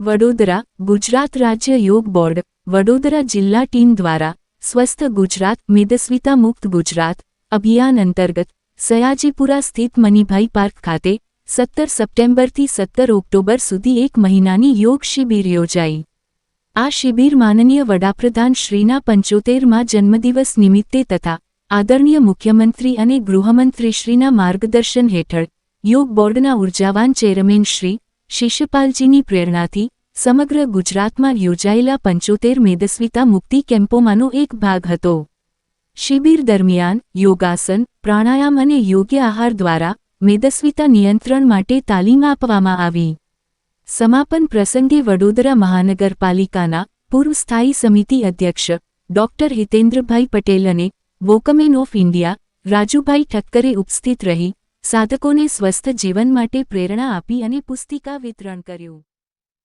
વડોદરા ગુજરાત રાજ્ય યોગ બોર્ડ, વડોદરા જિલ્લા ટીમ દ્વારા સ્વસ્થ ગુજરાત, મેદસ્વિતા મુક્ત ગુજરાત અભિયાન અંતર્ગત સયાજીપુરા સ્થિત મનીભાઈ પાર્ક ખાતે સત્તર સપ્ટેમ્બરથી સત્તર ઓક્ટોબર સુધી એક મહિનાની યોગ શિબિર યોજાઈ. આ શિબિર માનનીય વડાપ્રધાન શ્રીના પંચોતેરમાં જન્મદિવસ નિમિત્તે તથા આદરણીય મુખ્યમંત્રી અને ગૃહમંત્રીશ્રીના માર્ગદર્શન હેઠળ યોગ બોર્ડના ઉર્જાવાન ચેરમેન શ્રી શિષ્યપાલજીની પ્રેરણાથી સમગ્ર ગુજરાતમાં યોજાયેલા પંચોતેર મેદસ્વીતા મુક્તિ કેમ્પોમાંનો એક ભાગ હતો. શિબિર દરમિયાન યોગાસન, પ્રાણાયામ અને યોગ્ય આહાર દ્વારા મેદસ્વીતા નિયંત્રણ માટે તાલીમ આપવામાં આવી. સમાપન પ્રસંગે વડોદરા મહાનગરપાલિકાના પૂર્વ સ્થાયી સમિતિ અધ્યક્ષ, ડોક્ટર હિતેન્દ્રભાઈ પટેલ અને વોકમેન ઓફ ઇન્ડિયા, રાજુભાઈ ઠક્કરે ઉપસ્થિત રહી, સાધકોને સ્વસ્થ જીવન માટે પ્રેરણા આપી અને પુસ્તિકા વિતરણ કર્યું.